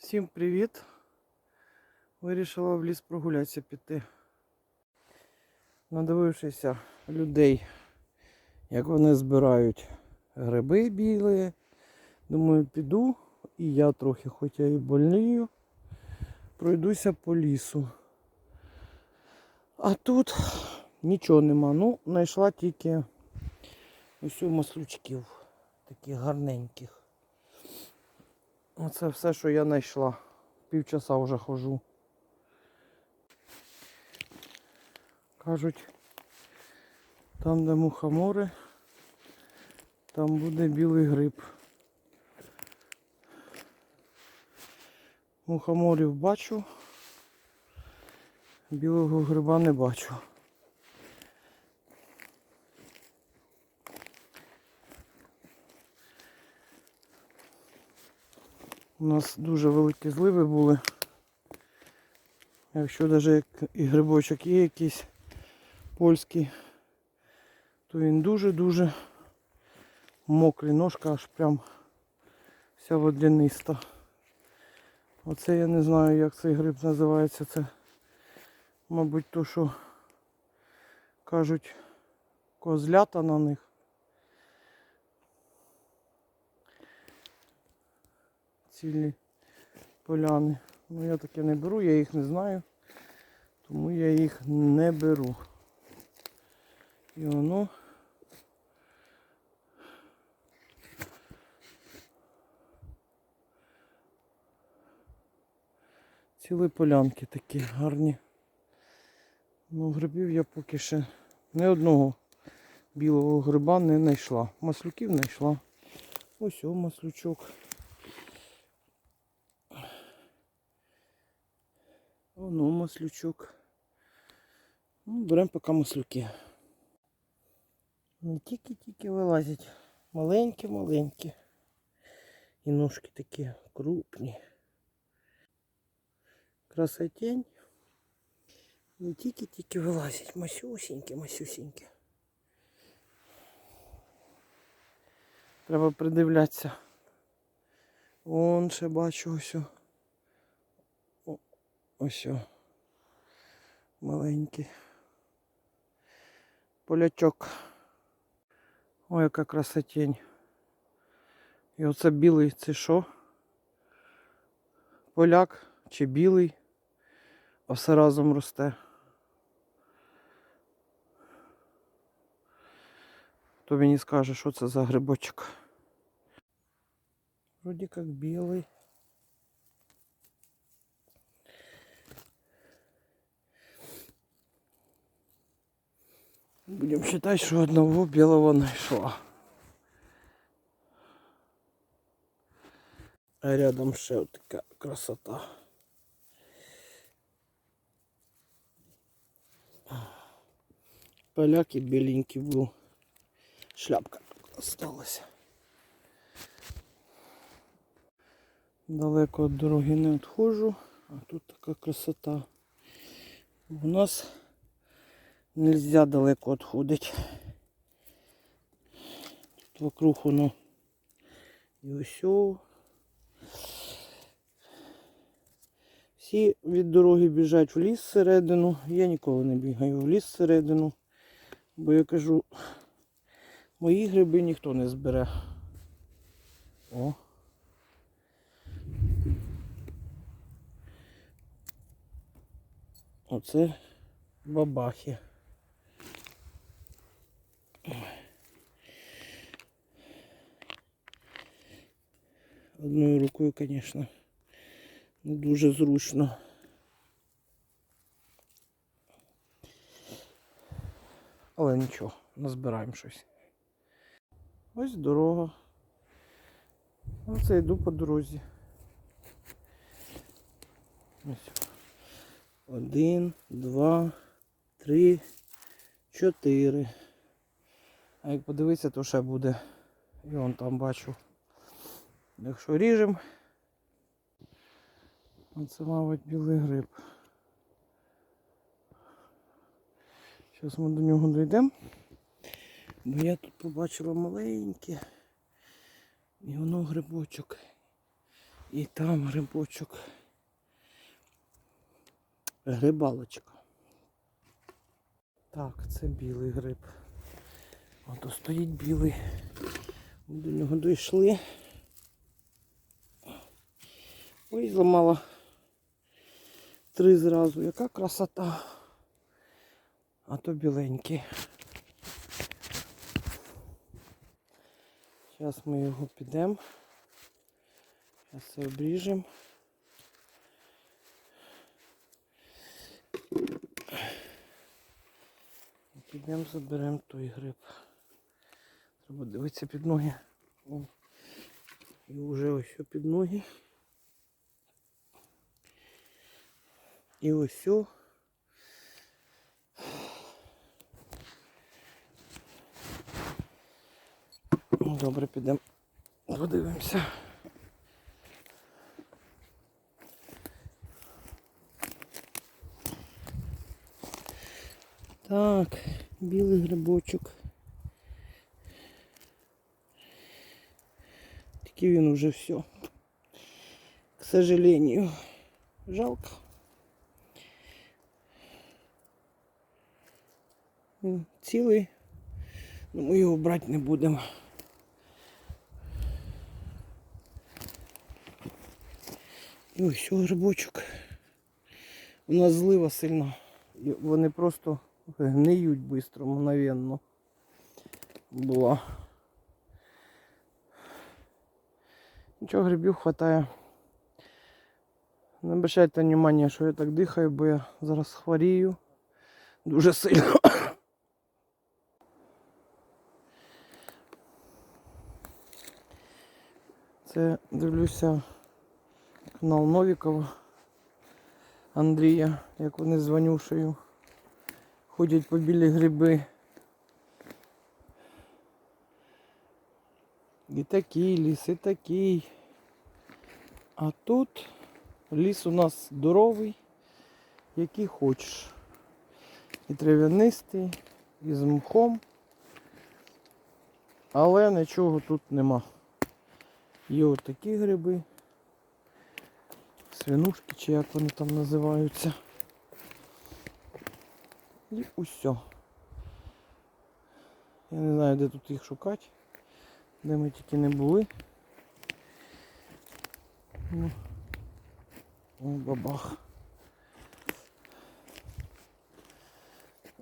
Всім привіт! Вирішила в ліс прогулятися піти. Надивившися людей, як вони збирають гриби білі. Думаю, піду і я трохи, хоча і больнію, пройдуся по лісу. А тут нічого нема. Ну, знайшла тільки ось маслючків, таких гарненьких. Оце все, що я знайшла. Півчаса вже хожу. Кажуть, там, де мухомори, там буде білий гриб. Мухоморів бачу, білого гриба не бачу. У нас дуже великі зливи були. Якщо навіть і грибочок є якийсь польський, то він дуже-дуже мокрий, ножка аж прям вся водяниста. Оце я не знаю як цей гриб називається. Це, мабуть, то, що кажуть козлята на них. Цілі поляни. Ну я таке не беру, я їх не знаю, тому я їх не беру. І воно цілі полянки такі гарні. Ну, грибів я поки ще ні одного білого гриба не знайшла. Маслюків знайшла. Ось о маслючок. Воно маслючок. Ну, беремо поки маслюки. Не тільки-тільки вилазять. Маленькі-маленькі. І ножки такі крупні. Красотень. Не тільки-тільки вилазять. Масюсінькі, масюсінькі. Треба придивлятися. Вон ще бачу ось. Ось. Маленький. Полячок. Ой, яка красотень. І оце білий, це що? Поляк чи білий, а все разом росте. Хто мені скаже, що це за грибочок? Вроді як білий. Будем считать, что одного белого нашла. А рядом ще от така красота. Поляк і біленький був. Шляпка осталась. Далеко від дороги не відходжу, а тут така красота. У нас нельзя далеко відходити. Тут вокруг воно і ось. Всі від дороги біжать в ліс всередину. Я ніколи не бігаю в ліс всередину, бо я кажу, мої гриби ніхто не збере. О. Оце бабахи. Одною звісно, не дуже зручно. Але нічого, назбираємо щось. Ось дорога. Оце йду по дорозі. Ось. Один, два, три, чотири. А як подивитися, то ще буде. І вон там бачу. Якщо ріжемо, це, мабуть, білий гриб. Зараз ми до нього дійдемо. Бо я тут побачила маленьке. І воно грибочок. І там грибочок. Грибалочка. Так, це білий гриб. Ото стоїть білий. Ми до нього дійшли. Ой, зламала три зразу. Яка красота. А то біленький. Зараз ми його підемо. Зараз це обріжемо. Підемо заберемо той гриб. Треба дивитися під ноги. О. І вже ось під ноги. І ось. що. Ну, Добре, підемо. Подивимося. Так, білий грибочок. Тільки він уже все. К сожалению. Жалко. Він цілий. Ну, ми його брати не будемо. І ось грибочок. У нас злива сильно. Вони просто гниють швидко, мгновенно. Була. Нічого грибів хватає. Не обращайте внимання, що я так дихаю, бо я зараз хворію дуже сильно. Це дивлюся канал Новікова Андрія, як вони з Ванюшею ходять по білі гриби. І такий ліс, і такий. А тут ліс у нас здоровий, який хочеш. І трав'янистий, і з мхом. Але нічого тут нема. Є отакі гриби. Свинушки, чи як вони там називаються. І усе. Я не знаю, де тут їх шукати, де ми тільки не були. Ну, о, бабах.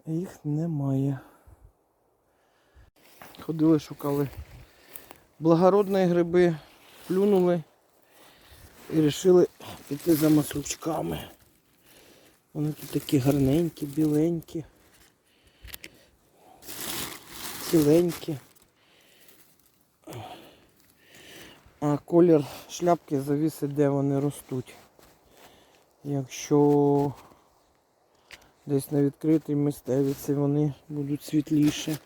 Їх немає. Ходили, шукали благородні гриби, плюнули і вирішили піти за маслючками. Вони тут такі гарненькі, біленькі, ціленькі. А колір шляпки завісить, де вони ростуть. Якщо десь на відкритій місцевіці вони будуть світліші.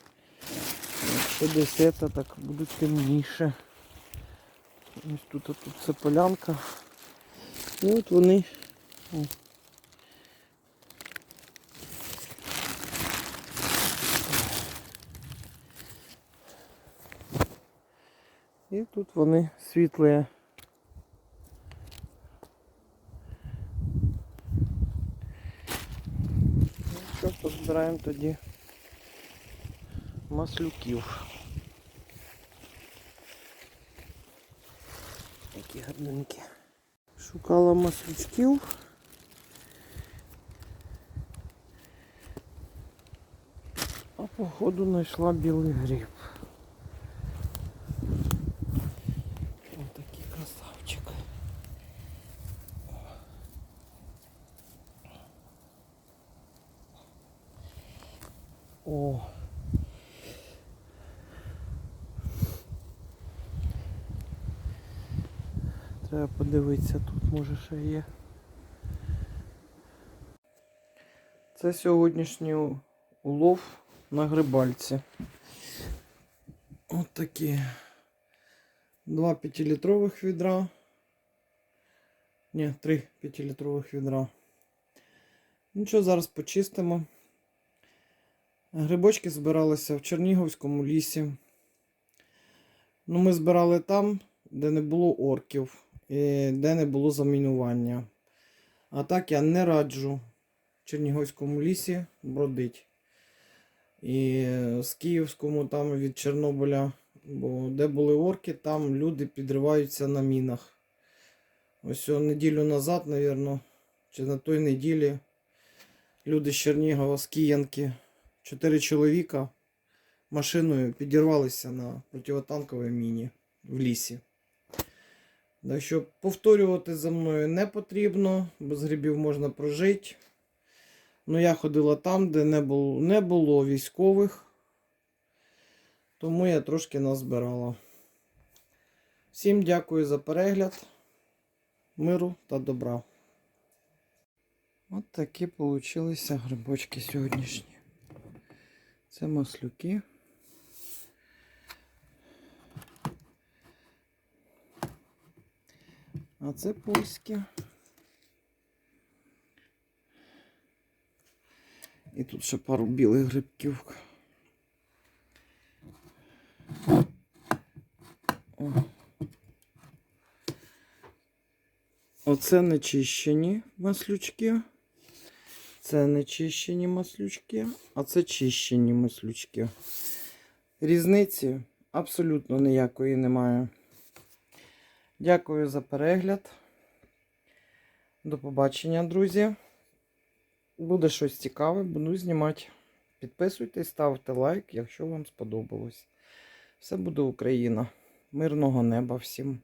Якщо десь це, так будуть темніше. Ось тут, тут це полянка. І от вони. О. І тут вони світлі. Ну що, позбираємо тоді маслюків. Які гарненькі. Шукала маслючків. А походу знайшла білий гриб. Ось такий красавчик. Треба подивитися, тут може ще є. Це сьогоднішній улов на грибальці. Ось такі два 5-літрових відра. Ні, три 5-літрових відра. Нічого, зараз почистимо. Грибочки збиралися в Чернігівському лісі. Ну, ми збирали там, де не було орків. Е, де не було замінування. А так я не раджу в Чернігівському лісі бродить. І з Київському там від Чорнобиля, бо де були орки, там люди підриваються на мінах. Ось неділю назад, напевно, чи на той неділі люди з Чернігова, з Киянки, чотири чоловіка машиною підірвалися на противотанковій міні в лісі. Так що повторювати за мною не потрібно, без грибів можна прожити. Ну, я ходила там, де не було, не було військових, тому я трошки назбирала. Всім дякую за перегляд, миру та добра. От такі получилися грибочки сьогоднішні. Це маслюки. А це польські. І тут ще пару білих грибків. О. Оце нечищені маслючки. Це нечищені маслючки, а це чищені маслючки. Різниці абсолютно ніякої немає. Дякую за перегляд. До побачення, друзі. Буде щось цікаве, буду знімати. Підписуйтесь, ставте лайк, якщо вам сподобалось. Все буде Україна. Мирного неба всім.